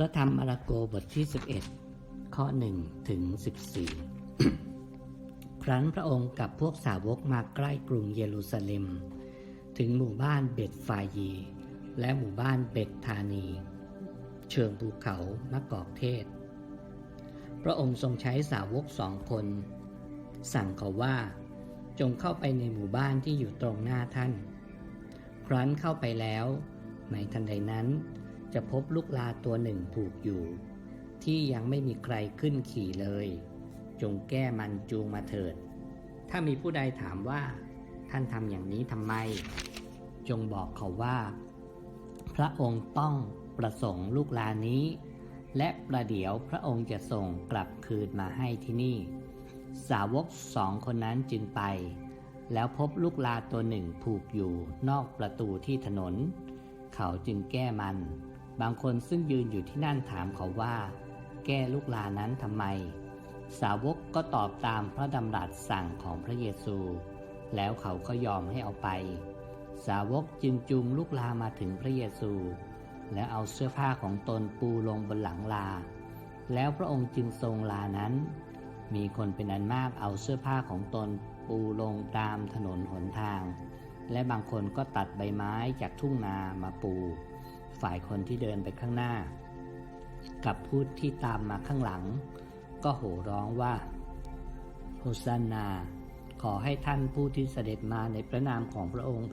พระธรรมมาระโกบทที่ 11 ข้อ1ถึง14 ครั้นพระองค์กับพวกสาวกมาใกล้กรุงเยรูซาเล็ม ถึงหมู่บ้านเบตฟายี และหมู่บ้านเบตธานี เชิงภูเขามะกอกเทศ พระองค์ทรงใช้สาวกสองคน สั่งเขาว่าจงเข้าไปในหมู่บ้านที่อยู่ตรงหน้าท่าน ครั้นเข้าไปแล้ว ในทันใดนั้น จะพบลูกลาตัวหนึ่งผูกอยู่ ที่ยังไม่มีใครขึ้นขี่เลย จงแก้มันจูงมาเถิด ถ้ามีผู้ใดถามว่า ท่านทำอย่างนี้ทำไม จงบอกเขาว่า พระองค์ต้องประสงค์ลูกลานี้ และประเดี๋ยวพระองค์จะส่งกลับคืนมาให้ที่นี่ สาวกสองคนนั้นจึงไป แล้วพบลูกลาตัวหนึ่งผูกอยู่นอกประตูที่ถนน เขาจึงแก้มัน บางคนซึ่งยืนอยู่ที่นั่นถามเขาว่า แก้ลูกลานั้นทำไม สาวกก็ตอบตามพระดำรัสสั่งของพระเยซู แล้วเขาก็ยอมให้เอาไป สาวกจึงจูงลูกลามาถึงพระเยซู แล้วเอาเสื้อผ้าของตนปูลงบนหลังลา แล้วพระองค์จึงทรงลานั้น มีคนเป็นอันมากเอาเสื้อผ้าของตนปูลงตามถนนหนทาง และบางคนก็ตัดใบไม้จากทุ่งนามาปู ฝ่ายคนที่เดินไปข้างหน้า กับผู้ที่ตามมาข้างหลัง ก็โห่ร้องว่าโฮซานา ขอให้ท่านผู้ที่เสด็จมาในพระนามของพระองค์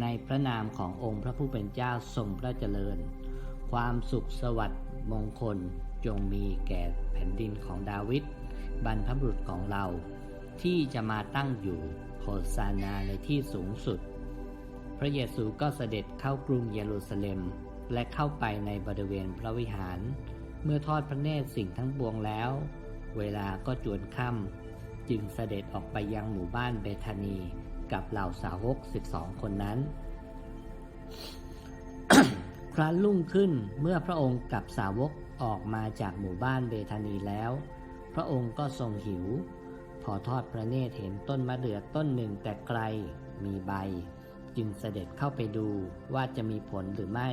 ในพระนามขององค์พระผู้เป็นเจ้าทรงพระเจริญ ความสุขสวัสดิ์มงคลจงมีแก่แผ่นดินของดาวิดบรรพบุรุษของเรา ที่จะมาตั้งอยู่โฮซานาในที่สูงสุด พระเยซูก็เสด็จเข้ากรุงเยรูซาเล็ม และเข้าไปในบริเวณพระวิหาร เมื่อทอดพระเนตรสิ่งทั้งปวงแล้ว เวลาก็จวนค่ำจึงเสด็จออกไปยังหมู่บ้านเบธานีกับเหล่าสาวก12คนนั้น ครั้นรุ่งขึ้นเมื่อพระองค์กับสาวกออกมาจากหมู่บ้านเบธานีแล้ว พระองค์ก็ทรงหิว พอทอดพระเนตรเห็นต้นมะเดื่อต้นหนึ่งแต่ไกลมีใบ จึงเสด็จเข้าไปดูว่าจะมีผลหรือไม่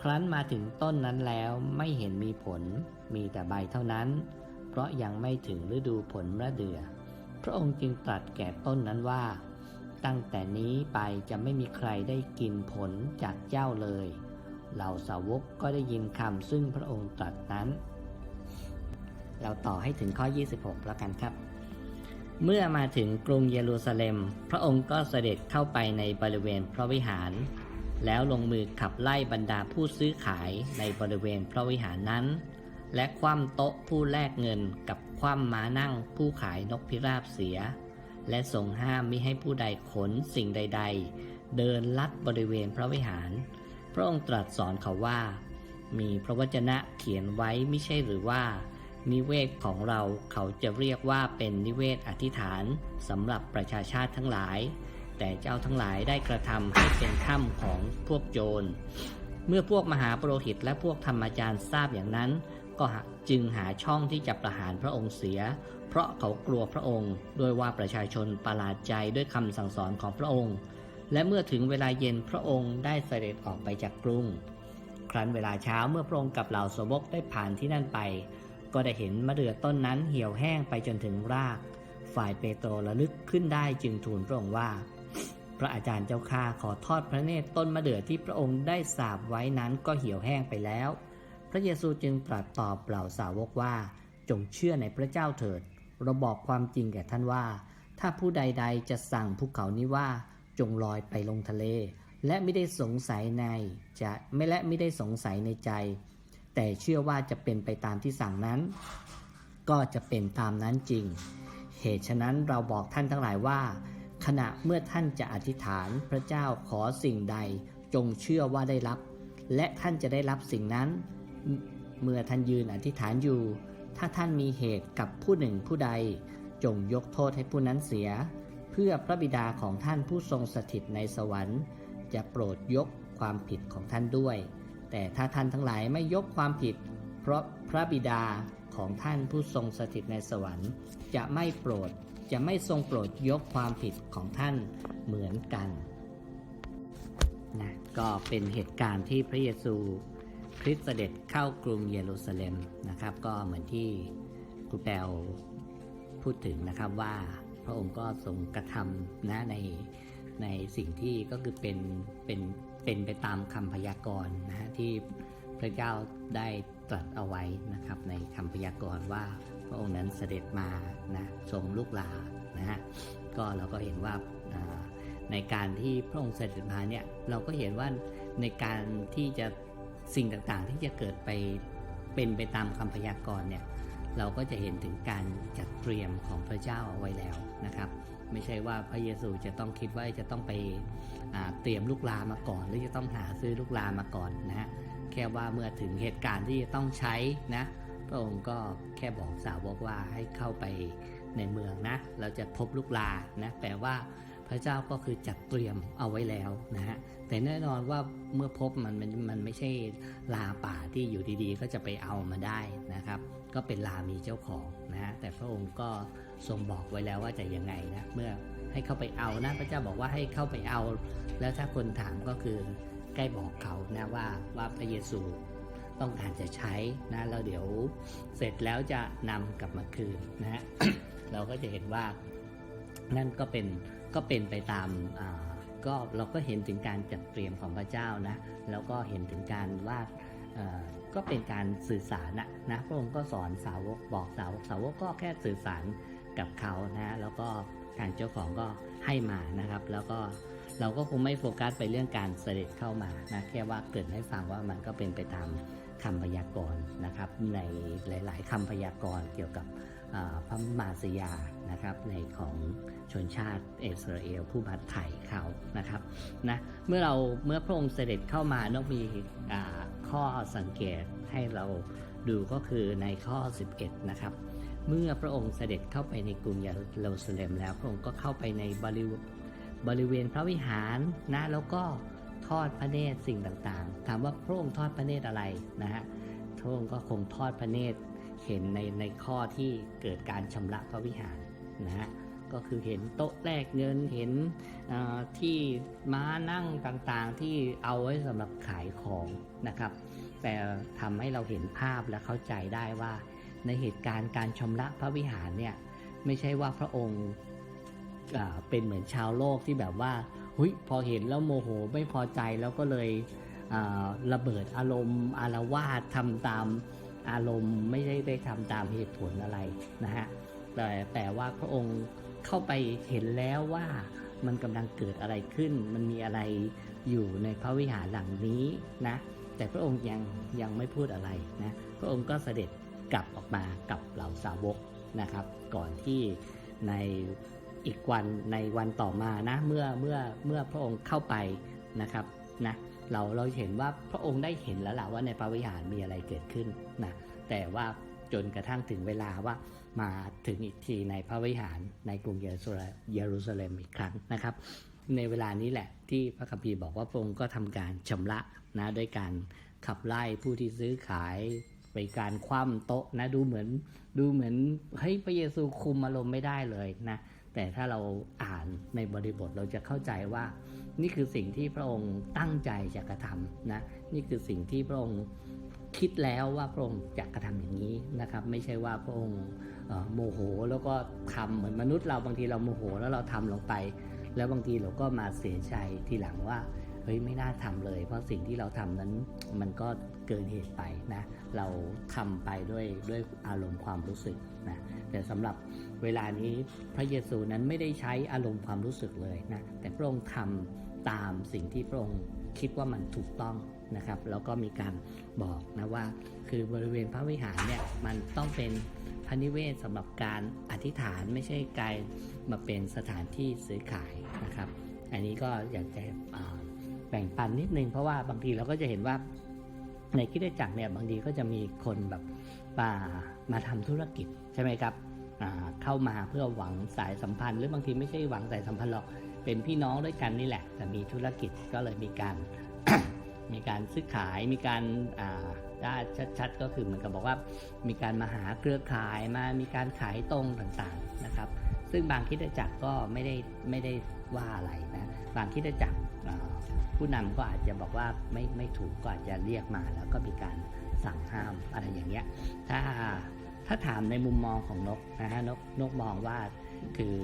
ครั้นมาถึงต้นนั้นแล้วไม่เห็นมีผล มีแต่ใบเท่านั้น เพราะยังไม่ถึงฤดูผลมะเดื่อพระองค์จึงตรัสแก่ต้นนั้นว่า ตั้งแต่นี้ไปจะไม่มีใครได้กินผลจากเจ้าเลย เหล่าสาวกก็ได้ยินคำซึ่งพระองค์ตรัสนั้น เราต่อให้ถึงข้อ 26 แล้วกันครับ เมื่อมาถึงกรุงเยรูซาเล็ม พระองค์ก็เสด็จเข้าไปในบริเวณพระวิหาร แล้วลงมือขับไล่บรรดาผู้ซื้อขายในบริเวณพระวิหารนั้น และคว่ำโต๊ะผู้แลกเงินกับคว่ำม้านั่งผู้ขายนกพิราบเสีย และทรงห้ามมิให้ผู้ใดขนสิ่งใด ๆ เดินลัดบริเวณพระวิหาร พระองค์ตรัสสอนเขาว่า มีพระวจนะเขียนไว้ไม่ใช่หรือว่า นิเวศของเราเขาจะเรียกว่าเป็นนิเวศอธิษฐานสำหรับประชาชาติทั้งหลาย แต่เจ้าทั้งหลายได้กระทำให้เป็นถ้ำของพวกโจร เมื่อพวกมหาปรหิตและพวกธรรมจารย์ทราบอย่างนั้น ก็จึงหาช่องที่จะประหารพระองค์เสีย เพราะเขากลัวพระองค์ ด้วยว่าประชาชนประหลาดใจด้วยคำสั่งสอนของพระองค์ และเมื่อถึงเวลาเย็นพระองค์ได้เสด็จออกไปจากกรุง ครั้นเวลาเช้าเมื่อพระองค์กับเหล่าสาวกได้ผ่านที่นั่นไป ก็ได้เห็นมะเดื่อต้นนั้นเหี่ยวแห้งไปจนถึงราก ฝ่ายเปโตรระลึกขึ้นได้จึงทูลพระองค์ว่า พระอาจารย์เจ้าข้าขอทอดพระเนตรต้นมะเดื่อที่พระองค์ได้สาบไว้นั้นก็เหี่ยวแห้งไปแล้ว พระเยซูจึงตรัสตอบเหล่าสาวกว่า จงเชื่อในพระเจ้าเถิด เราบอกความจริงแก่ท่านว่า ถ้าผู้ใดๆจะสั่งภูเขานี้ว่าจงลอยไปลงทะเล และไม่ได้สงสัยในจะไม่และไม่ได้สงสัยในใจ แต่เชื่อว่าจะเป็นไปตามที่สั่งนั้น ก็จะเป็นตามนั้นจริง เหตุฉะนั้นเราบอกท่านทั้งหลายว่า ขณะเมื่อท่านจะอธิษฐานพระเจ้าขอสิ่งใด จงเชื่อว่าได้รับ และท่านจะได้รับสิ่งนั้น เมื่อท่านยืนอธิษฐานอยู่ ถ้าท่านมีเหตุกับผู้หนึ่งผู้ใด จงยกโทษให้ผู้นั้นเสีย เพื่อพระบิดาของท่านผู้ทรงสถิตในสวรรค์ จะโปรดยกความผิดของท่านด้วย แต่ถ้าท่านทั้งหลายไม่ยกความผิด เพราะพระบิดาของท่านผู้ทรงสถิตในสวรรค์ จะไม่โปรดจะไม่ทรงโปรดยกความผิดของท่านเหมือนกันนะก็เป็นเหตุการณ์ที่พระเยซูคริสต์เสด็จเข้ากรุงเยรูซาเล็มนะครับ ก็เหมือนที่ครูแปลพูดถึงนะครับว่าพระองค์ก็ทรงกระทำนะในในสิ่งที่ก็คือเป็นเป็น เป็นไปตามคำพยากรณ์นะฮะที่พระเจ้าได้ตรัสเอาไว้นะครับในคำพยากรณ์ว่าพระองค์นั้นเสด็จมานะทรงลูกลานะฮะก็เราก็เห็นว่าในการที่พระองค์เสด็จมาเนี่ยเราก็เห็นว่าในการที่จะสิ่งต่างๆ ที่จะเกิดไปเป็นไปตามคำพยากรณ์เนี่ยเราก็จะเห็นถึงการจัดเตรียมของพระเจ้าเอาไว้แล้วนะครับ ไม่ใช่ว่าพระเยซูจะต้องคิดว่าจะต้องไปเตรียมลูกลามาก่อน หรือจะต้องหาซื้อลูกลามาก่อนนะฮะแค่ว่าเมื่อถึงเหตุการณ์ที่จะต้องใช้นะพระองค์ก็แค่บอกสาวกว่าให้เข้าไปในเมืองนะ เราจะพบลูกลานะแปลว่าพระเจ้าก็คือจัดเตรียมเอาไว้แล้วนะฮะแต่แน่นอนว่าเมื่อพบมันมันมันไม่ใช่ลาป่าที่อยู่ดีๆ ก็จะไปเอามาได้นะครับ ก็เป็นลามีเจ้าของนะฮะแต่พระองค์ก็ทรงบอกไว้แล้วว่าจะยังไงนะเมื่อให้เข้าไปเอานะพระเจ้าบอกว่าให้เข้าไปเอา แล้วถ้าคนถามก็คือใกล้บอกเขานะว่าว่าพระเยซูต้องการจะใช้นะแล้วเดี๋ยวเสร็จแล้วจะนำกลับมาคืนนะฮะเราก็จะเห็นว่านั่นก็เป็นก็เป็นไปตามอ่าก็เราก็เห็นถึงการจัดเตรียมของพระเจ้านะแล้วก็เห็นถึงการว่าอ่อ ก็เป็นการสื่อสารนะนะพระองค์ก็สอนสาวกบอกสาวกสาวกก็แค่สื่อสารกับเขานะแล้วก็ทางเจ้าของก็ให้มานะครับ แล้วก็เราก็คงไม่โฟกัสไปเรื่องการเสด็จเข้ามานะแค่ว่าเกิดให้ฟังว่ามันก็เป็นไปตามคำพยากรณ์นะครับ ในหลาย ๆคำพยากรณ์เกี่ยวกับอ่าพระมาสยานะครับในของชนชาติอิสราเอลผู้บัตไถ่เขานะครับนะเมื่อเราเมื่อพระองค์เสด็จเข้ามาต้องมีอ่า ข้อสังเกตให้เราดูก็คือในข้อ 11 นะครับ เมื่อพระองค์เสด็จเข้าไปในกรุงเยรูซาเล็มแล้วพระองค์ก็เข้าไปในบริเวบริเวณพระวิหารนะแล้วก็ทอดพระเนตรสิ่งต่างๆ ถามว่าพระองค์ทอดพระเนตรอะไรนะฮะพระองค์ก็คงทอดพระเนตรเห็นในในข้อที่เกิดการชำระพระวิหารนะฮะ ก็คือเห็นโต๊ะแลกเงินเห็นที่ม้านั่งต่างๆที่เอาไว้สำหรับขายของนะครับ แต่ทำให้เราเห็นภาพและเข้าใจได้ว่า ในเหตุการณ์การชำระพระวิหารเนี่ยไม่ใช่ว่าพระองค์เป็นเหมือนชาวโลกที่แบบว่าหุยพอเห็นแล้วโมโหไม่พอใจแล้วก็เลยระเบิดอารมณ์อารวาสทำตามอารมณ์ไม่ได้ได้ทำตามเหตุผลอะไรนะฮะแต่แต่ว่าพระองค์ เข้าไปเห็นแล้วว่ามันกำลังเกิดอะไรขึ้น มันมีอะไรอยู่ในพระวิหารหลังนี้นะ แต่พระองค์ยังยังไม่พูดอะไรนะ พระองค์ก็เสด็จกลับออกมากับเหล่าสาวกนะครับ ก่อนที่ในอีกวันในวันต่อมานะเมื่อเมื่อเมื่อพระองค์เข้าไปนะครับนะเราเราเห็นว่าพระองค์ได้เห็นแล้วล่ะว่าในพระวิหารมีอะไรเกิดขึ้นนะแต่ว่าจนกระทั่งถึงเวลาว่า มาถึงอีกทีในพระวิหารในกรุงเยรูซาเล็มอีกครั้งนะครับ ในเวลานี้แหละที่พระคัมภีร์บอกว่าพระองค์ก็ทำการชำระนะด้วยการขับไล่ผู้ที่ซื้อขายไปการคว่ำโต๊ะนะดูเหมือนดูเหมือนเฮ้ยพระเยซูคุมอารมณ์ไม่ได้เลยนะแต่ถ้าเราอ่านในบริบทเราจะเข้าใจว่า นี่คือสิ่งที่พระองค์ตั้งใจจะกระทำนะนี่คือสิ่งที่พระองค์คิดแล้วว่าพระองค์จะกระทำอย่างนี้นะครับ ไม่ใช่ว่าพระองค์ โมโหแล้วก็ทำเหมือนมนุษย์เราบางทีเราโมโหแล้วเราทำลงไป แล้วบางทีเราก็มาเสียใจทีหลังว่าเฮ้ยไม่น่าทำเลย เพราะสิ่งที่เราทำนั้นมันก็เกินเหตุไปนะเราทำไปด้วยด้วยอารมณ์ความรู้สึกนะแต่สำหรับเวลานี้พระเยซูนั้นไม่ได้ใช้อารมณ์ความรู้สึกเลยนะแต่พระองค์ทำตามสิ่งที่พระองค์คิดว่ามันถูกต้องนะครับ แล้วก็มีการบอกนะว่า คือบริเวณพระวิหารเนี่ยมันต้องเป็น พระนิเวศสำหรับการอธิษฐานไม่ใช่กลายมาเป็นสถานที่ซื้อขายนะครับ อันนี้ก็อยากจะแบ่งปันนิดนึงเพราะว่าบางทีเราก็จะเห็นว่าในคิดจักรเนี่ยบางทีก็จะมีคนแบบมามาทำธุรกิจใช่ไหมครับเข้ามาเพื่อหวังสายสัมพันธ์ หรือบางทีไม่ใช่หวังสายสัมพันธ์หรอกเป็นพี่น้องด้วยกันนี่แหละ แต่มีธุรกิจก็เลยมีการมีการซื้อขายมีการอ่า ชัดๆก็คือเหมือนกับบอกว่ามีการมาหาเครือข่ายมามีการขายตรงต่างๆนะครับ ซึ่งบางคิดจักรก็ไม่ได้ไม่ได้ว่าอะไรนะบางคิดจักรผู้นำก็อาจจะบอกว่าไม่ไม่ถูกก็อาจจะเรียกมา แล้วก็มีการสั่งห้ามอะไรอย่างเงี้ยถ้าถ้าถามในมุมมองของนกนะฮะนกนกมองว่าคือ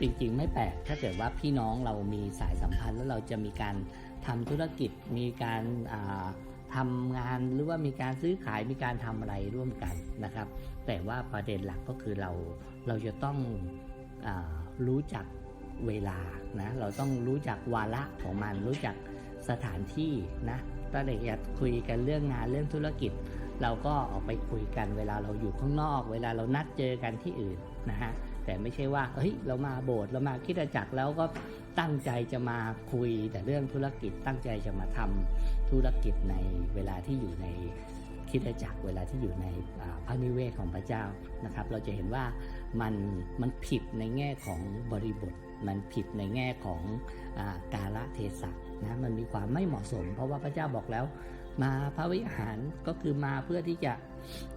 จริงๆ ไม่แปลกถ้าเกิดว่าพี่น้องเรามีสายสัมพันธ์แล้วเราจะมีการทำธุรกิจมีการ อ่าทำงานหรือว่ามีการซื้อขายมีการทำอะไรร่วมกันนะครับ แต่ว่าประเด็นหลักก็คือเราเราจะต้องอรู้จักเวลานะเราต้องรู้จักวาระของมัน รู้จักสถานที่นะตอนเด็กอยากคุยกันเรื่องงานเรื่องธุรกิจ เราก็ออกไปคุยกันเวลาเราอยู่ข้างนอก เวลาเรานัดเจอกันที่อื่นนะฮะแต่ไม่ใช่ว่าเฮ้ยเรามาโบสถ์เรามาคิดจักรแล้วก็ตั้งใจจะมาคุยแต่เรื่องธุรกิจตั้งใจจะมาทำ ธุรกิจในเวลาที่อยู่ในคิดจักรเวลาที่อยู่ในพระนิเวศของพระเจ้านะครับ เราจะเห็นว่ามันมันผิดในแง่ของบริบท มันผิดในแง่ของอกาลเทศะนะมันมีความไม่เหมาะสม เพราะว่าพระเจ้าบอกแล้ว มาพระวิหารก็คือมาเพื่อที่จะ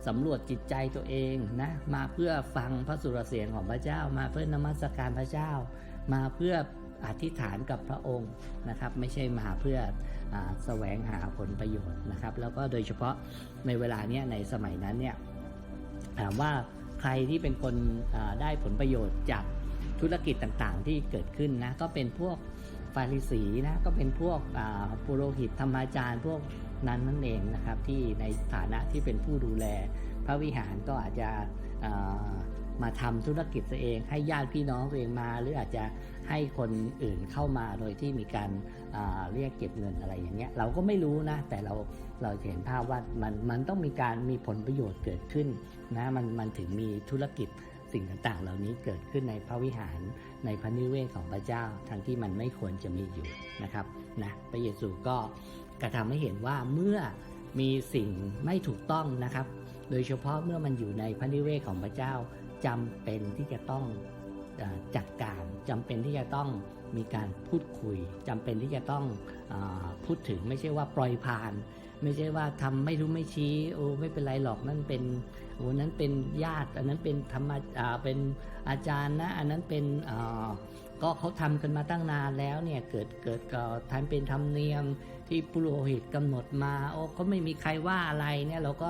สำรวจจิตใจตัวเองนะมาเพื่อฟังพระสุรเสียงของพระเจ้า มาเพื่อนมัสการพระเจ้า มาเพื่อ อธิษฐานกับพระองค์นะครับ ไม่ใช่มาเพื่ออแสวงหาผลประโยชน์นะครับ แล้วก็โดยเฉพาะในเวลาเนี้ยในสมัยนั้นเนี่ยถามว่าใครที่เป็นคนได้ผลประโยชน์จากธุรกิจต่างๆ ที่เกิดขึ้นนะก็เป็นพวกฟาริสีนะก็เป็นพวกปุโรหิตธรรมาจารย์พวกนั้นนั่นเองนะครับที่ในฐานะที่เป็นผู้ดูแล พระวิหารก็อาจจะ มาทำธุรกิจตัวเอง ให้ญาติพี่น้องตัวเองมา หรืออาจจะให้คนอื่นเข้ามาโดยที่มีการาเรียกเก็บเงินอะไรอย่างเงี้ยเราก็ไม่รู้นะ แต่เราเราเห็นภาพว่ามันมันต้องมีการมีผลประโยชน์เกิดขึ้นนะมันมันถึงมีธุรกิจสิ่งต่างๆ เหล่านี้เกิดขึ้นในพระวิหารในพระนิเวศของพระเจ้าทั้งที่มันไม่ควรจะมีอยู่นะครับนะพระเยซูก็กระทำให้เห็นว่าเมื่อมีสิ่งไม่ถูกต้องนะครับ โดยเฉพาะเมื่อมันอยู่ในพระนิเวศของพระเจ้า จำเป็นที่จะต้องจัดการจำเป็นที่จะต้องมีการพูดคุยจำเป็นที่จะต้องอพูดถึงไม่ใช่ว่าปล่อยผ่าน ไม่ใช่ว่าทำไม่รู้ไม่ชี้โอ้ไม่เป็นไรหรอกนั่นเป็นโอ้นั้นเป็นญาติ อันนั้นเป็นธรรมอ่าเป็นอาจารย์นะ อันนั้นเป็นอ่าก็เขาทำกันมาตั้งนานแล้วเนี่ยเกิดเกิดก็ทำเป็นธรรมเนียมที่ปุโรหิตกำหนดมาโอ้เขาไม่มีใครว่าอะไรเนี่ยเราก็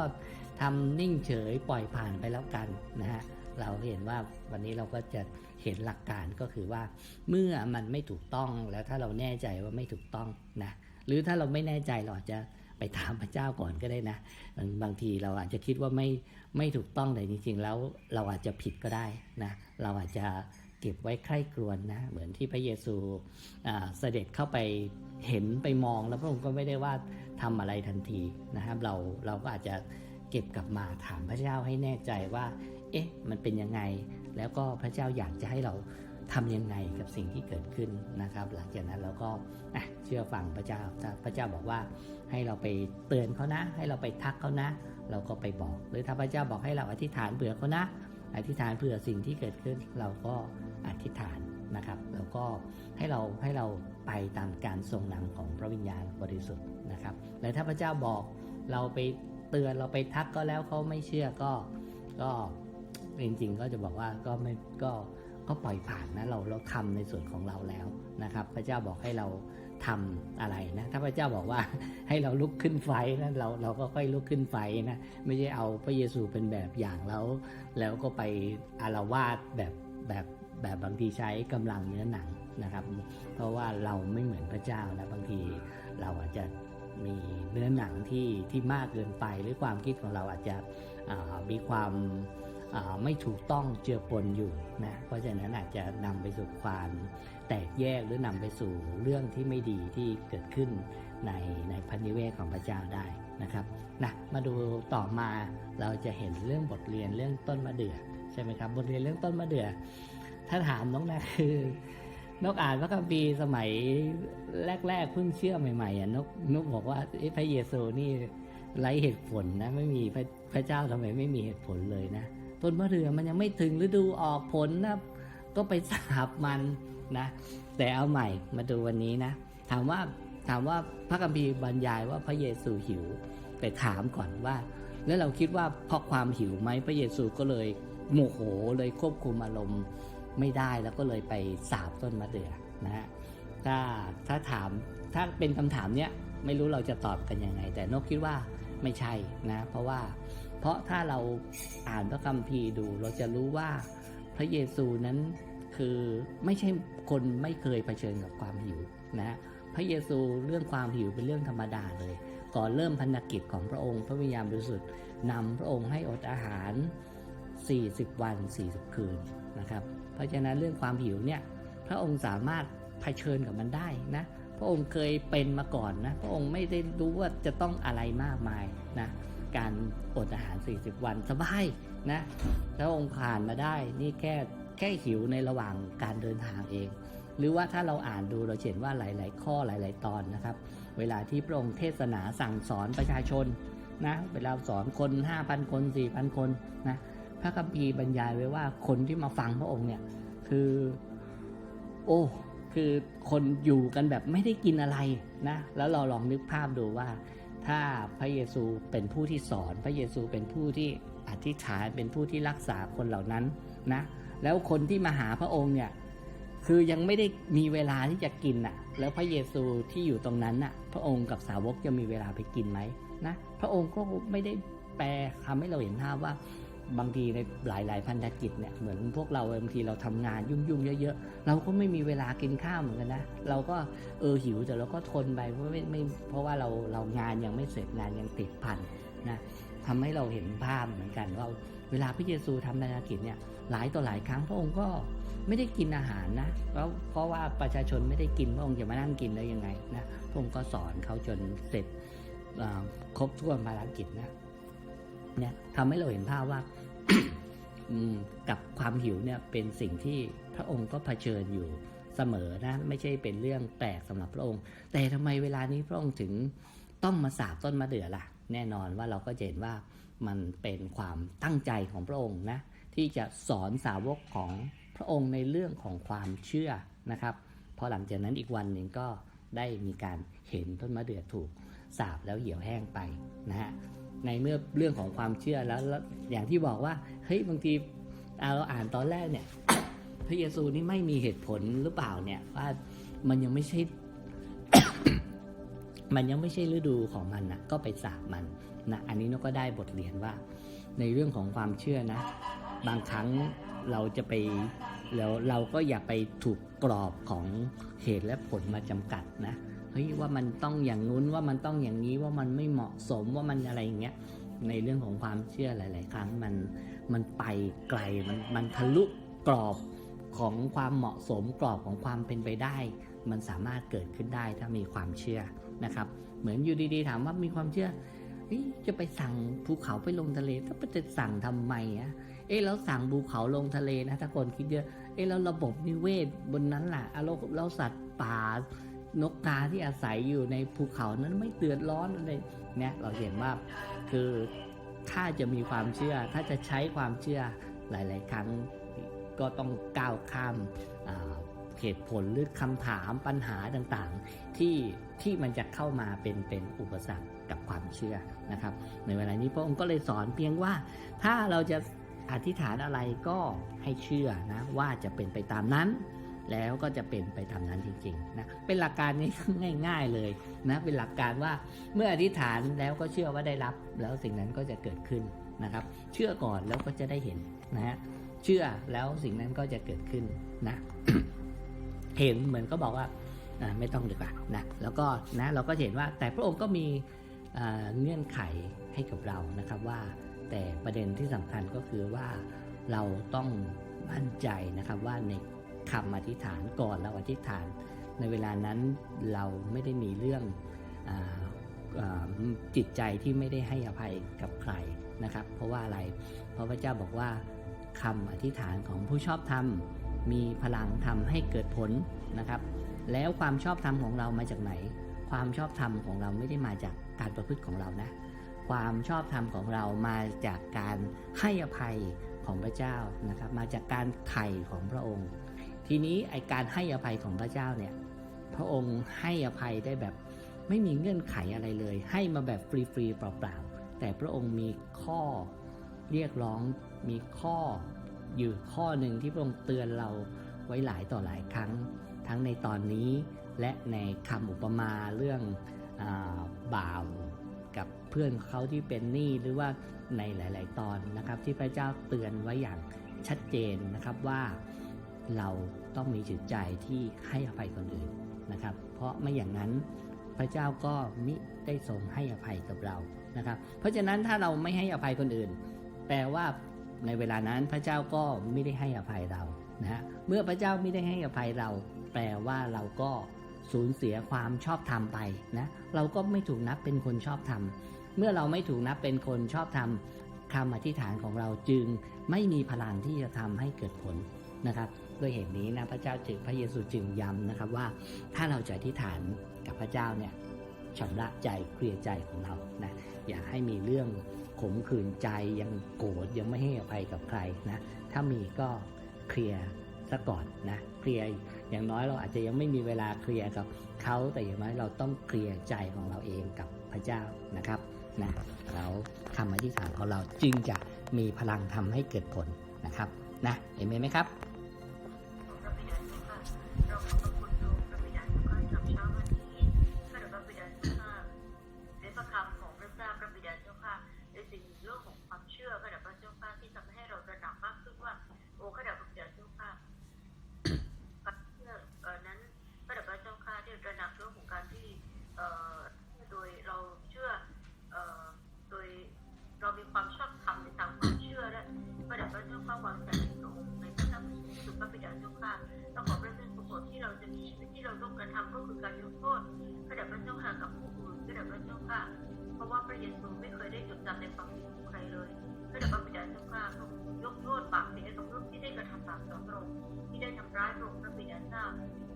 ทำนิ่งเฉยปล่อยผ่านไปแล้วกันนะฮะ เราเห็นว่าวันนี้เราก็จะเห็นหลักการก็คือว่า เมื่อมันไม่ถูกต้องแล้วถ้าเราแน่ใจว่าไม่ถูกต้องนะหรือถ้าเราไม่แน่ใจเราอาจจะไปถามพระเจ้าก่อนก็ได้นะ บางทีเราอาจจะคิดว่าไม่ไม่ถูกต้องแต่จริง ๆ แล้วเราอาจจะผิดก็ได้นะเราอาจจะเก็บไว้ใคร่ครวญนะเหมือนที่พระเยซูเสด็จเข้าไปเห็นไปมองแล้วพระองค์ก็ไม่ได้ว่าทำอะไรทันทีนะครับ เราเราก็อาจจะเก็บกลับมาถามพระเจ้าให้แน่ใจว่า เอ๊ะ มันเป็นยังไง แล้วก็พระเจ้าอยากจะให้เราทำยังไงกับสิ่งที่เกิดขึ้นนะครับ หลังจากนั้นเราก็เชื่อฟังพระเจ้าถ้าพระเจ้าบอกว่าให้เราไปเตือนเขานะ ให้เราไปทักเขานะ เราก็ไปบอก หรือถ้าพระเจ้าบอกให้เราอธิษฐานเผื่อเขานะ อธิษฐานเผื่อสิ่งที่เกิดขึ้น เราก็อธิษฐานนะครับ แล้วก็ให้เราให้เราไปตามการทรงนำของพระวิญญาณบริสุทธิ์นะครับ และถ้าพระเจ้าบอกเราไปเตือนเราไปทักก็แล้วเขาไม่เชื่อก็ก็ จริงๆ ก็จะบอกว่าก็ไม่ก็ก็ปล่อยผ่านนะเราเราทำในส่วนของเราแล้วนะครับ พระเจ้าบอกให้เราทำอะไรนะถ้าพระเจ้าบอกว่าให้เราลุกขึ้นไฟนะเราเราก็ค่อยลุกขึ้นไฟนะไม่ใช่เอาพระเยซูเป็นแบบอย่างแล้ว แล้วก็ไปอารวาสแบบแบบแบบบางทีใช้กำลังเนื้อหนังนะครับ เพราะว่าเราไม่เหมือนพระเจ้านะบางทีเราอาจจะมีเนื้อหนังที่ที่มากเกินไป หรือความคิดของเราอาจจะมีความ ไม่ถูกต้องเจือปนอยู่นะเพราะฉะนั้นอาจจะนำไปสู่ความแตกแยกหรือนำไปสู่เรื่องที่ไม่ดีที่เกิดขึ้นในในพันธิเวศของพระเจ้าได้นะครับนะมาดูต่อมาเราจะเห็นเรื่องบทเรียนเรื่องต้นมะเดื่อใช่ไหมครับบทเรียนเรื่องต้นมะเดื่อถ้าถามน้องนะคือนกอ่านพระคัมภีร์สมัยแรก ๆ เพิ่งเชื่อใหม่ๆอะนกนกบอกว่าเอ๊ะพระเยซูนี่ไร้เหตุผลนะไม่มีพระพระเจ้าทำไมไม่มีเหตุผลเลยนะ ต้นมะเดื่อมันยังไม่ถึงฤดูออกผลนะก็ไปสาบมันนะแต่เอาใหม่มาดูวันนี้นะ ถามว่าถามว่าพระคัมภีร์บรรยายว่าพระเยซูหิว แต่ถามก่อนว่า แล้วเราคิดว่าเพราะความหิวไหมพระเยซูก็เลยโมโหเลยควบคุมอารมณ์ไม่ได้แล้วก็เลยไปสาบต้นมะเดื่อนะฮะถ้าถ้าถามถ้าเป็นคำถามเนี้ยไม่รู้เราจะตอบกันยังไง แต่นกคิดว่าไม่ใช่นะ เพราะว่า เพราะถ้าเราอ่านพระคัมภีร์ดู เราจะรู้ว่าพระเยซูนั้นคือไม่ใช่คนไม่เคยเผชิญกับความหิวนะพระเยซูเรื่องความหิวเป็นเรื่องธรรมดาเลย ก่อนเริ่มพันธกิจของพระองค์ พระวิญญาณบริสุทธิ์นำพระองค์ให้อดอาหาร 40 วัน 40 คืนนะครับ เพราะฉะนั้นเรื่องความหิวเนี่ยพระองค์สามารถเผชิญกับมันได้นะพระองค์เคยเป็นมาก่อนนะพระองค์ไม่ได้รู้ว่าจะต้องอะไรมากมายนะ การอดอาหาร 40 วันสบายนะพระองค์ผ่านมาได้นี่แค่แค่หิวในระหว่างการเดินทางเอง หรือว่าถ้าเราอ่านดูเราเห็นว่าหลาย ๆ ข้อหลาย ๆ ตอนนะครับ เวลาที่พระองค์เทศนาสั่งสอนประชาชนนะเวลาสอนคน 5,000 คน 4,000 คนนะพระคัมภีร์บรรยายไว้ว่าคนที่มาฟังพระองค์เนี่ยคือ โอ้คือคนอยู่กันแบบไม่ได้กินอะไรนะ แล้วเราลองนึกภาพดูว่า ถ้าพระเยซูเป็นผู้ที่สอน พระเยซูเป็นผู้ที่อธิษฐานเป็นผู้ที่รักษาคนเหล่านั้นนะแล้วคนที่มาหาพระองค์เนี่ยคือยังไม่ได้มีเวลาที่จะกินอะ แล้วพระเยซูที่อยู่ตรงนั้นอะ พระองค์กับสาวกจะมีเวลาไปกินไหมนะพระองค์ก็ไม่ได้แปลทำให้เราเห็นภาพว่า บางทีในหลายๆพันธกิจเนี่ยเหมือนพวกเราบางทีเราทำงานยุ่งๆเยอะๆ เราก็ไม่มีเวลากินข้าวเหมือนกันนะ เราก็เออหิวแต่เราก็ทนไปเพราะไม่ไม่เพราะว่าเราเรางานยังไม่เสร็จงานยังติดพันนะทำให้เราเห็นภาพเหมือนกันว่าเวลาพระเยซูทำพันธกิจเนี่ยหลายต่อหลายครั้งพระองค์ก็ไม่ได้กินอาหารนะเพราะเพราะว่าประชาชนไม่ได้กินพระองค์จะมานั่งกินได้ยังไงนะพระองค์ก็สอนเขาจนเสร็จครบถ้วนภารกิจนะ เนี่ยทำให้เราเห็นภาพว่ากับความหิวเนี่ยเป็นสิ่งที่พระองค์ก็เผชิญอยู่เสมอนะไม่ใช่เป็นเรื่องแปลกสำหรับพระองค์ แต่ทำไมเวลานี้พระองค์ถึงต้องมาสาบต้นมะเดื่อล่ะ แน่นอนว่าเราก็เห็นว่ามันเป็นความตั้งใจของพระองค์นะที่จะสอนสาวกของพระองค์ในเรื่องของความเชื่อนะครับพอหลังจากนั้นอีกวันหนึ่งก็ได้มีการเห็นต้นมะเดื่อถูกสาบแล้วเหี่ยวแห้งไปนะฮะ ในเมื่อเรื่องของความเชื่อแล้วแล้วอย่างที่บอกว่าเฮ้ยบางทีเราอ่านตอนแรกเนี่ยพระเยซูนี่ไม่มีเหตุผลหรือเปล่าเนี่ยว่ามันยังไม่ใช่ มันยังไม่ใช่ฤดูของมันนะก็ไปสาบมันนะอันนี้นกก็ได้บทเรียนว่า ในเรื่องของความเชื่อนะ บางครั้งเราจะไปแล้วเราก็อย่าไปถูกกรอบของเหตุและผลมาจำกัดนะ เฮ้ยว่ามันต้องอย่างนู้นว่ามันต้องอย่างนี้ว่ามันไม่เหมาะสมว่ามันอะไรอย่างเงี้ยในเรื่องของความเชื่อหลาย ๆ ครั้งมันมันไปไกลมันมันทะลุกรอบของความเหมาะสมกรอบของความเป็นไปได้ มันสามารถเกิดขึ้นได้ถ้ามีความเชื่อนะครับ เหมือนอยู่ดี ๆ ถามว่ามีความเชื่อเฮ้ยจะไปสั่งภูเขาไปลงทะเลถ้าไปจะสั่งทำไมอะเอ๊ะแล้วสั่งภูเขาลงทะเลนะถ้าคนคิดเยอะเอ๊ะแล้วระบบนิเวศบนนั้นล่ะอะแล้วแล้วสัตว์ป่า นกกาที่อาศัยอยู่ในภูเขานั้นไม่เดือดร้อนอะไรเนี่ยเราเห็นว่าคือถ้าจะมีความเชื่อ ถ้าจะใช้ความเชื่อหลาย ๆ ครั้งก็ต้องก้าวข้ามเหตุผลหรือคำถามปัญหาต่างๆ ที่ที่มันจะเข้ามาเป็นเป็นอุปสรรคกับความเชื่อนะครับ ในเวลานี้พระองค์ก็เลยสอนเพียงว่าถ้าเราจะอธิษฐานอะไรก็ให้เชื่อนะว่าจะเป็นไปตามนั้น แล้วก็จะเป็นไปตามนั้นจริงๆนะเป็นหลักการนี้ง่าย ๆเลยนะเป็นหลักการว่าเมื่ออธิษฐานแล้วก็เชื่อว่าได้รับ แล้วสิ่งนั้นก็จะเกิดขึ้นนะครับ เชื่อก่อนแล้วก็จะได้เห็นนะฮะเชื่อแล้วสิ่งนั้นก็จะเกิดขึ้นนะเห็นเหมือนก็บอกว่าไม่ต้องดีกว่านะแล้วก็นะเราก็เห็นว่าแต่พระองค์ก็มีเงื่อนไขให้กับเรานะครับว่าแต่ประเด็นที่สำคัญก็คือว่าเราต้องมั่นใจนะครับว่าใน คำอธิษฐานก่อนเราอธิษฐาน ในเวลานั้นเราไม่ได้มีเรื่องออจิตใจที่ไม่ได้ให้อภัยกับใครนะครับ เพราะว่าอะไร เพราะพระเจ้าบอกว่าคำอธิษฐานของผู้ชอบธรรมมีพลังทำให้เกิดผลนะครับ แล้วความชอบธรรมของเรามาจากไหน ความชอบธรรมของเราไม่ได้มาจากการประพฤติของเรานะ ความชอบธรรมของเรามาจากการให้อภัยของพระเจ้านะครับ มาจากการไถ่ของพระองค์ ทีนี้ไอการให้อภัยของพระเจ้าเนี่ยพระองค์ให้อภัยได้แบบไม่มีเงื่อนไขอะไรเลย ให้มาแบบฟรีๆเปล่าๆแต่พระองค์มีข้อเรียกร้องมีข้ออยู่ข้อหนึ่งที่พระองค์เตือนเราไว้หลายต่อหลายครั้ง ทั้งในตอนนี้และในคำอุปมาเรื่องอาบ่าวกับเพื่อนเขาที่เป็นหนี้หรือว่าในหลาย ๆ ตอนนะครับ ที่พระเจ้าเตือนไว้อย่างชัดเจนนะครับว่า เราต้องมีจิตใจที่ให้อภัยคนอื่นนะครับ เพราะไม่อย่างนั้นพระเจ้าก็มิได้ทรงให้อภัยกับเรานะครับ เพราะฉะนั้นถ้าเราไม่ให้อภัยคนอื่น แปลว่าในเวลานั้นพระเจ้าก็ไม่ได้ให้อภัยเรานะฮะเมื่อพระเจ้าไม่ได้ให้อภัยเรา แปลว่าเราก็สูญเสียความชอบธรรมไปนะเราก็ไม่ถูกนับเป็นคนชอบธรรมเมื่อเราไม่ถูกนับเป็นคนชอบธรรมคำอธิษฐานของเราจึงไม่มีพลังที่จะทำให้เกิดผลนะครับ ด้วยเหตุนี้นะพระเจ้าจึงพระเยซูจึงย้ำนะครับว่าถ้าเราจะอธิษฐานกับพระเจ้าเนี่ยชำระใจเคลียร์ใจของเรานะอย่าให้มีเรื่องขมขื่นใจยังโกรธยังไม่ให้อภัยกับใครนะถ้ามีก็เคลียร์ซะก่อนนะเคลียร์อย่างน้อยเราอาจจะยังไม่มีเวลาเคลียร์กับเขาแต่อย่างน้อยเราต้องเคลียร์ใจของเราเองกับพระเจ้านะครับนะแล้วคำอธิษฐานของเราจึงจะมีพลังทำให้เกิดผลนะครับนะเห็นไหมครับ ที่เราต้องกระทำก็คือการยกโทษพระเดชพระเจ้าค่ะกับผู้อื่นพระเดชพระเจ้าค่ะ เพราะว่าพระเยซูไม่เคยได้จดจำในความผิดของใครเลยพระเดชพระบิดาเจ้าค่ะทรงยกโทษบาปผิดให้กับลูกที่ได้กระทำบาปต่อพระองค์ที่ได้ทำร้ายพระองค์พระบิดาเจ้า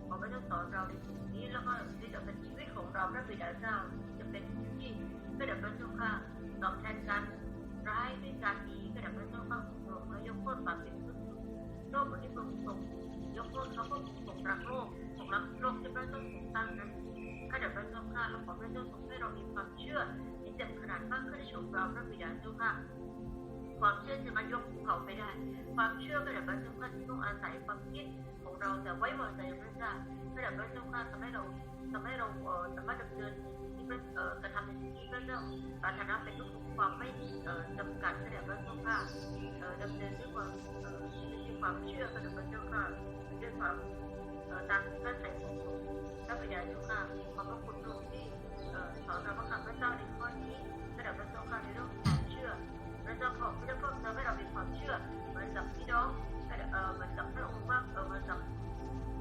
ขอพระเจ้าสอนเราในสิ่งนี้แล้วก็ที่จะเป็นชีวิตของเราพระบิดาเจ้าจะเป็นชีวิตที่พระเดชพระเจ้าค่ะตอบแทนการร้ายด้วยการดีพระเดชพระเจ้าค่ะของพระองค์และยกโทษบาปผิดทุกโลกบนที่พระองค์ทรงยกโทษเขาก็ทรงรักโลก ทรงรักโลกที่พระเจ้าทรงสร้างนั้นข้าแต่พระเจ้าข้าเราขอพระเจ้าทรงให้เรามีความเชื่อที่เต็มขนาดมากขึ้นในชีวิตเราพระบิดาเจ้าค่ะความเชื่อจะมายกภูเขาไม่ได้ ความเชื่อข้าแต่พระเจ้าข้าที่ต้องอาศัยความคิดของเราแต่ไว้วางใจพระเจ้าข้าแต่พระเจ้าข้าทำให้เราทำให้เราเอ่อสามารถดำเนินที่พระเอ่อกระทำในสิ่งที่พระเจ้าปรารถนาเป็นลูกของความไม่เอ่อจำกัดข้าแต่พระเจ้าข้าเอ่อดำเนินด้วยความเอ่อชีวิตความเชื่อข้าแต่พระเจ้าข้าด้วยความ อาจารย์ท่านไหนสูงสุดท่านพยายุค่ะขอบพระคุณตรงที่สอนเราพระคำพระเจ้าในข้อนี้ระดับพระเจ้าค่ะในเรื่องความเชื่อพระเจ้าขอบพระเจ้าเพิ่มเติมให้เรามีความเชื่อเหมือนกับพี่น้องเหมือนกับพระองค์มากเหมือนกับ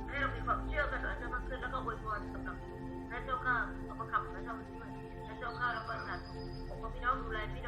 ให้เรามีความเชื่อกันอาจจะมากขึ้นแล้วก็อวยพรสำหรับพระเจ้าข้าพระคำพระเจ้าวพระเจ้าข้าเราประทานขอพี่น้องดูแลพี่